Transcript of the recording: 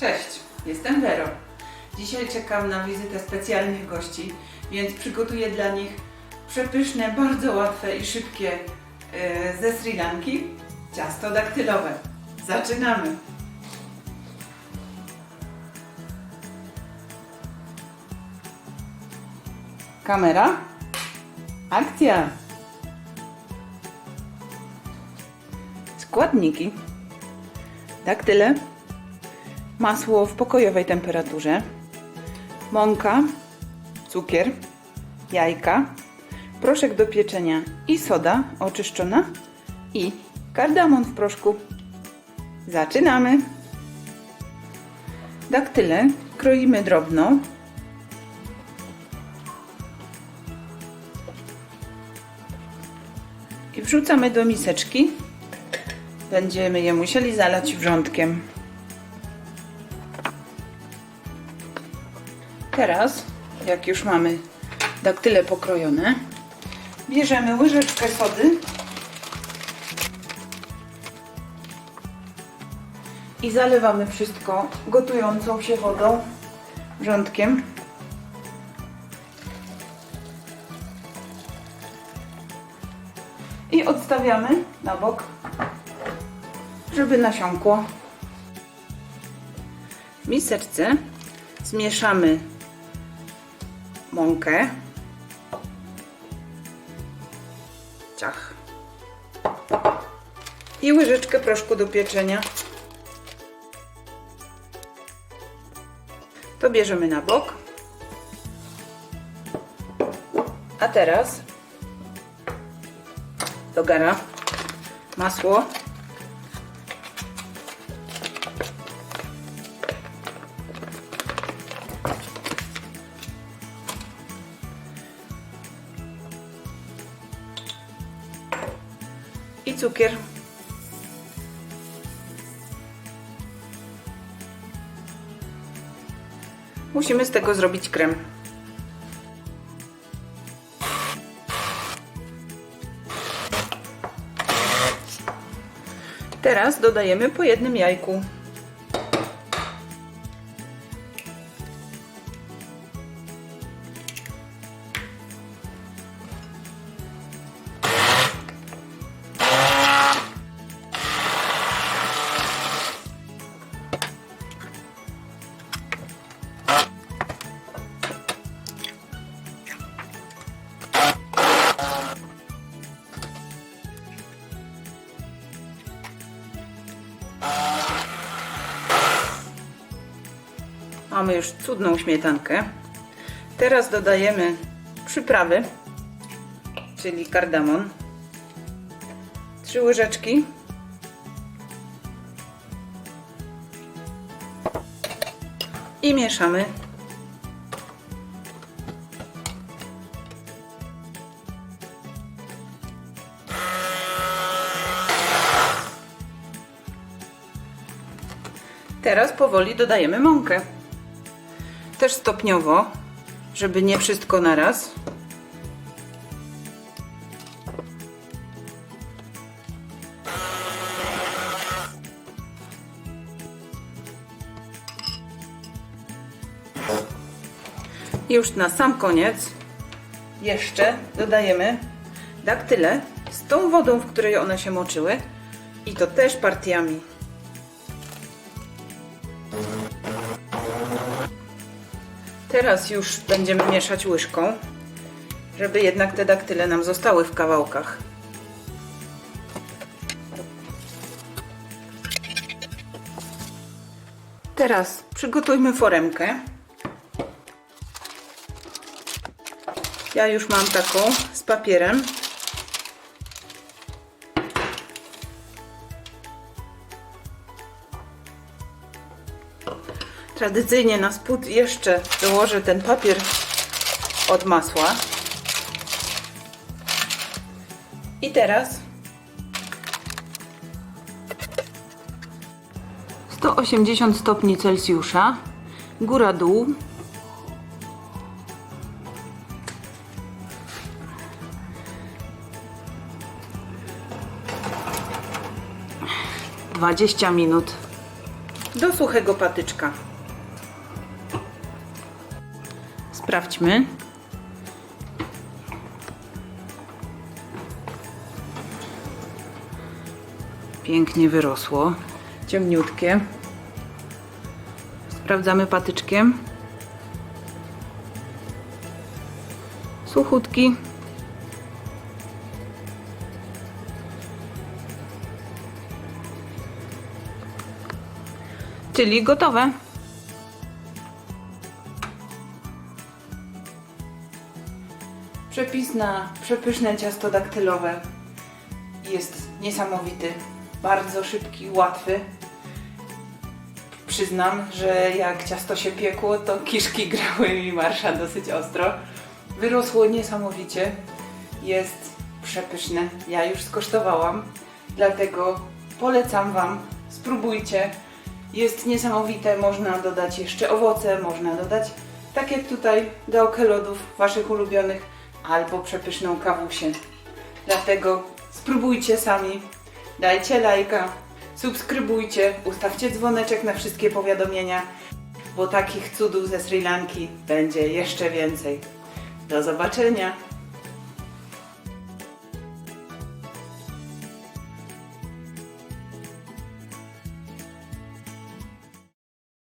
Cześć, jestem Vero. Dzisiaj czekam na wizytę specjalnych gości, więc przygotuję dla nich przepyszne, bardzo łatwe i szybkie e, ze Sri Lanki ciasto daktylowe. Zaczynamy! Kamera. Akcja! Składniki. Daktyle. Masło w pokojowej temperaturze. Mąka. Cukier. Jajka. Proszek do pieczenia i soda oczyszczona. I kardamon w proszku. Zaczynamy! Daktyle kroimy drobno. I wrzucamy do miseczki. Będziemy je musieli zalać wrzątkiem. Teraz, jak już mamy daktyle pokrojone, bierzemy łyżeczkę sody i zalewamy wszystko gotującą się wodą wrzątkiem. I odstawiamy na bok, żeby nasiąkło. W miseczce zmieszamy mąkę. Ciach. I łyżeczkę proszku do pieczenia. To bierzemy na bok. A teraz do gara masło. I cukier. Musimy z tego zrobić krem. Teraz dodajemy po jednym jajku. Mamy już cudną śmietankę. Teraz dodajemy przyprawy, czyli kardamon. Trzy łyżeczki. I mieszamy. Teraz powoli dodajemy mąkę. Też stopniowo, żeby nie wszystko naraz. I już na sam koniec jeszcze dodajemy daktyle z tą wodą, w której one się moczyły i to też partiami. Teraz już będziemy mieszać łyżką, żeby jednak te daktyle nam zostały w kawałkach. Teraz przygotujmy foremkę. Ja już mam taką z papierem. Tradycyjnie na spód jeszcze dołożę ten papier od masła. I teraz 180 stopni Celsjusza, góra dół. Dwadzieścia minut do suchego patyczka. Sprawdźmy. Pięknie wyrosło. Ciemniutkie. Sprawdzamy patyczkiem. Suchutki. Czyli gotowe. Przepis na przepyszne ciasto daktylowe jest niesamowity, bardzo szybki, łatwy. Przyznam, że jak ciasto się piekło, to kiszki grały mi marsza dosyć ostro. Wyrosło niesamowicie, jest przepyszne. Ja już skosztowałam, dlatego polecam Wam, spróbujcie. Jest niesamowite, można dodać jeszcze owoce, można dodać, tak jak tutaj, gałkę lodów Waszych ulubionych, albo przepyszną kawusię. Dlatego spróbujcie sami, dajcie lajka, subskrybujcie, ustawcie dzwoneczek na wszystkie powiadomienia, bo takich cudów ze Sri Lanki będzie jeszcze więcej. Do zobaczenia!